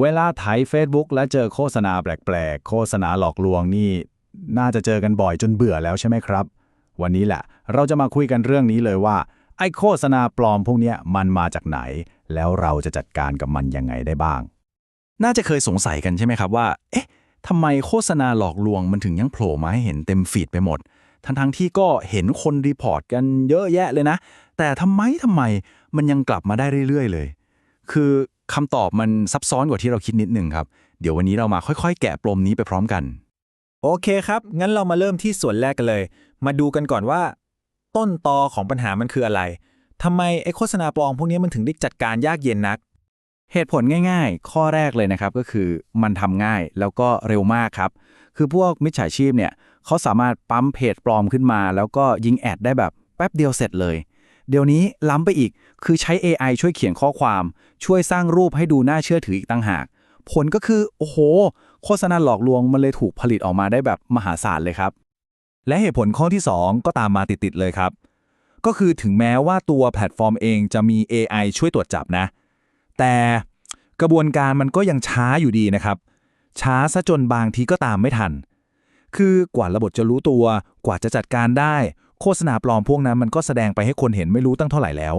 เวลาไถ Facebook และเจอโฆษณาแปลกๆ โฆษณาหลอกลวงนี่ น่าจะเจอกันบ่อยจนเบื่อแล้วใช่ไหมครับ วันนี้แหละ เราจะมาคุยกันเรื่องนี้เลยว่า ไอ้โฆษณาปลอมพวกนี้มันมาจากไหน แล้วเราจะจัดการกับมันยังไงได้บ้าง น่าจะเคยสงสัยกันใช่ไหมครับว่า เอ๊ะทำไมโฆษณาหลอกลวงมันถึงยังโผล่มาให้เห็นเต็มฟีดไปหมด ทั้งทั้งๆที่ก็เห็นคนรีพอร์ตกันเยอะแยะเลยนะ แต่ทำไมทำไมมันยังกลับมาได้เรื่อยๆ เลย คือคำตอบมันซับซ้อนกว่าที่เราคิดนิดหนึ่งครับ เดี๋ยววันนี้เรามาค่อยๆ แกะปมนี้ไปพร้อมกัน โอเคครับ งั้นเรามาเริ่มที่ส่วนแรกกันเลย มาดูกันก่อนว่า ต้นตอของปัญหามันคืออะไรทำไมไอ้โฆษณาปลอมพวกนี้มันถึงได้จัดการยากเย็นนัก เหตุผลง่ายๆ ข้อแรกเลยนะครับก็คือมันทำง่ายแล้วก็เร็วมากครับ คือพวกมิจฉาชีพเนี่ยเขาสามารถปั๊มเพจปลอมขึ้นมา แล้วก็ยิงแอดได้แบบแป๊บเดียวเสร็จเลย เดี๋ยวนี้ล้ำไปอีก คือใช้ AI ช่วยเขียนข้อความ ช่วยสร้างรูปให้ดูน่าเชื่อถืออีกต่างหาก ผลก็คือ โอ้โห โฆษณาหลอกลวงมันเลยถูกผลิตออกมาได้แบบมหาศาลเลยครับ และเหตุผลข้อที่ 2 ก็ตามมาติด ๆ เลยครับ ก็คือถึงแม้ว่าตัวแพลตฟอร์มเองจะมี AI ช่วยตรวจจับนะ แต่กระบวนการมันก็ยังช้าอยู่ดีนะครับ ช้าซะจนบางทีก็ตามไม่ทัน คือกว่าระบบจะรู้ตัว กว่าจะจัดการได้ โฆษณาปลอมพวกนั้นมันก็แสดงไปให้คนเห็นไม่รู้ตั้งเท่าไหร่แล้ว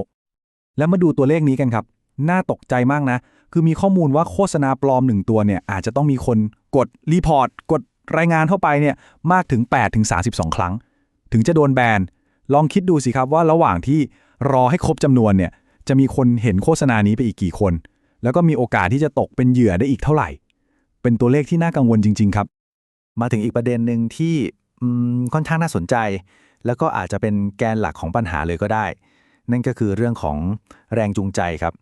แล้วมาดูตัวเลขนี้กันครับ น่าตกใจมากนะ คือมีข้อมูลว่าโฆษณาปลอมหนึ่งตัวเนี่ยอาจจะต้องมีคนกดรีพอร์ตกดรายงานเข้าไปเนี่ยมากถึง8ถึง32 ครั้ง ถึงจะโดนแบนลองคิดดูสิครับว่าระหว่างที่รอให้ครบจำนวนเนี่ยจะมีคนเห็นโฆษณานี้ไปอีกกี่คน แล้วก็มีโอกาสที่จะตกเป็นเหยื่อได้อีกเท่าไหร่ เป็นตัวเลขที่น่ากังวลจริง ๆ ครับ มาถึงอีกประเด็นหนึ่งที่ค่อนข้างน่าสนใจ แล้วก็อาจจะเป็นแกนหลักของปัญหาเลยก็ได้ นั่นก็คือเรื่องของแรงจูงใจครับ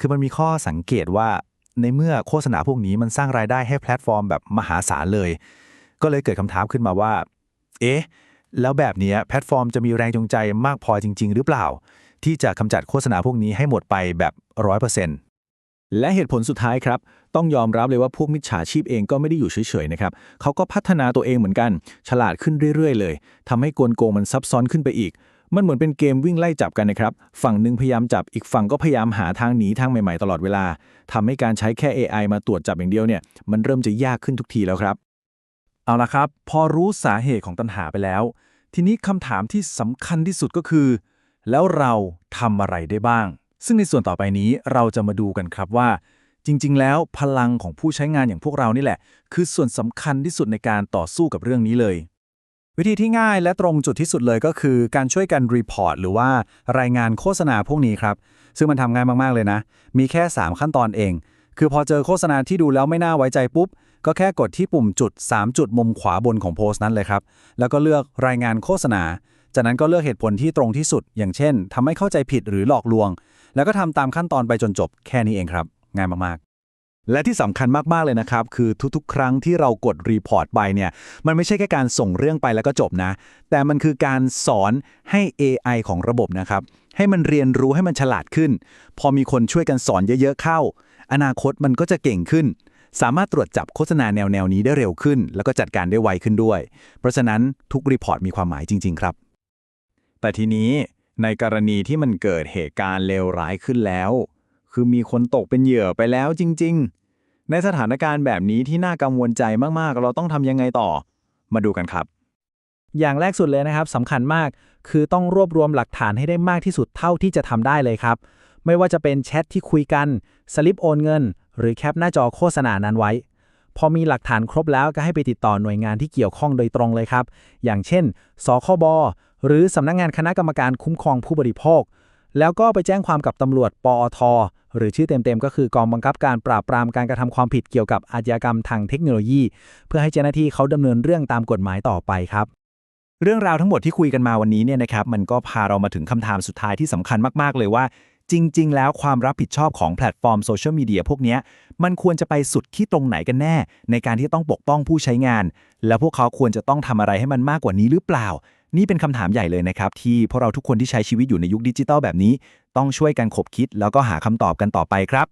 คือมันมีข้อสังเกตว่าในเมื่อโฆษณาพวกนี้มันสร้างรายได้ให้แพลตฟอร์มแบบมหาศาลเลย ก็เลยเกิดคำถามขึ้นมาว่า เอ๊ะ แล้วแบบนี้แพลตฟอร์มจะมีแรงจูงใจมากพอจริง ๆ หรือเปล่า ที่จะกำจัดโฆษณาพวกนี้ให้หมดไปแบบร้อยเปอร์เซ็นต์ และเหตุผลสุดท้ายครับ ต้องยอมรับเลยว่าพวกมิจฉาชีพเองก็ไม่ได้อยู่เฉยๆนะครับเขาก็พัฒนาตัวเองเหมือนกัน ฉลาดขึ้นเรื่อยๆ เลยทำให้กลโกงมันซับซ้อนขึ้นไปอีก มันเหมือนเป็นเกมวิ่งไล่จับกันนะครับ ฝั่งหนึ่งพยายามจับอีกฝั่งก็พยายามหาทางหนีทางใหม่ๆตลอดเวลาทำให้การใช้แค่ AI มาตรวจจับอย่างเดียวเนี่ยมันเริ่มจะยากขึ้นทุกทีแล้วครับ เอาละครับ พอรู้สาเหตุของตัณหาไปแล้ว ทีนี้คำถามที่สำคัญที่สุดก็คือ แล้วเราทำอะไรได้บ้าง ซึ่งในส่วนต่อไปนี้เราจะมาดูกันครับว่า จริง ๆ แล้วพลังของผู้ใช้งานอย่างพวกเรานี่แหละ คือส่วนสำคัญที่สุดในการต่อสู้กับเรื่องนี้เลย วิธีที่ง่ายและตรงจุดที่สุดเลยก็คือการช่วยกันรีพอร์ตหรือว่ารายงานโฆษณาพวกนี้ครับ ซึ่งมันทำง่ายมากๆเลยนะ มีแค่ 3 ขั้นตอนเอง คือพอเจอโฆษณาที่ดูแล้วไม่น่าไว้ใจปุ๊บก็แค่กดที่ปุ่มจุด 3 จุดมุมขวาบนของโพสต์นั้นเลยครับ แล้วก็เลือกรายงานโฆษณา จากนั้นก็เลือกเหตุผลที่ตรงที่สุด อย่างเช่นทำให้เข้าใจผิดหรือหลอกลวง แล้วก็ทำตามขั้นตอนไปจนจบ แค่นี้เองครับ ง่ายมากๆ และที่สำคัญมากๆเลยนะครับ คือทุกๆ ครั้งที่เรากดรีพอร์ตไปเนี่ย มันไม่ใช่แค่การส่งเรื่องไปแล้วก็จบนะ แต่มันคือการสอนให้ AI ของระบบนะครับ ให้มันเรียนรู้ให้มันฉลาดขึ้น พอมีคนช่วยกันสอนเยอะๆเข้า อนาคตมันก็จะเก่งขึ้นสามารถตรวจจับโฆษณาแนวๆนี้ได้เร็วขึ้น แล้วก็จัดการได้ไวขึ้นด้วย เพราะฉะนั้นทุกรีพอร์ตมีความหมายจริง ๆ ครับ แต่ทีนี้ในกรณีที่มันเกิดเหตุการณ์เลวร้ายขึ้นแล้ว คือมีคนตกเป็นเหยื่อไปแล้วจริง ๆ ในสถานการณ์แบบนี้ที่น่ากังวลใจมากๆ เราต้องทำยังไงต่อ มาดูกันครับ อย่างแรกสุดเลยนะครับสำคัญมาก คือต้องรวบรวมหลักฐานให้ได้มากที่สุดเท่าที่จะทำได้เลยครับ ไม่ว่าจะเป็นแชทที่คุยกันสลิปโอนเงิน หรือแคปหน้าจอโฆษณานั้นไว้พอมีหลักฐานครบแล้วก็ให้ไปติดต่อหน่วยงานที่เกี่ยวข้องโดยตรงเลยครับ อย่างเช่น สคบ หรือสำนักงงานคณะกรรมการคุ้มครองผู้บริโภค แล้วก็ไปแจ้งความกับตำรวจปอท หรือชื่อเต็มๆ ก็คือกองบังคับการปราบปรามการกระทำความผิดเกี่ยวกับอาชญากรรมทางเทคโนโลยี เพื่อให้เจ้าหน้าที่เขาดำเนินเรื่องตามกฎหมายต่อไปครับ เรื่องราวทั้งหมดที่คุยกันมาวันนี้เนี่ยนะครับมันก็พาเรามาถึงคำถามสุดท้ายที่สำคัญมากๆ เลยว่า จริง ๆ แล้วความรับผิดชอบของแพลตฟอร์มโซเชียลมีเดียพวกนี้มันควรจะไปสุดที่ตรงไหนกันแน่ ในการที่ต้องปกป้องผู้ใช้งาน แล้วพวกเขาควรจะต้องทำอะไรให้มันมากกว่านี้หรือเปล่า นี่เป็นคำถามใหญ่เลยนะครับ ที่พวกเราทุกคนที่ใช้ชีวิตอยู่ในยุคดิจิตอลแบบนี้ ต้องช่วยกันขบคิด แล้วก็หาคำตอบกันต่อไปครับ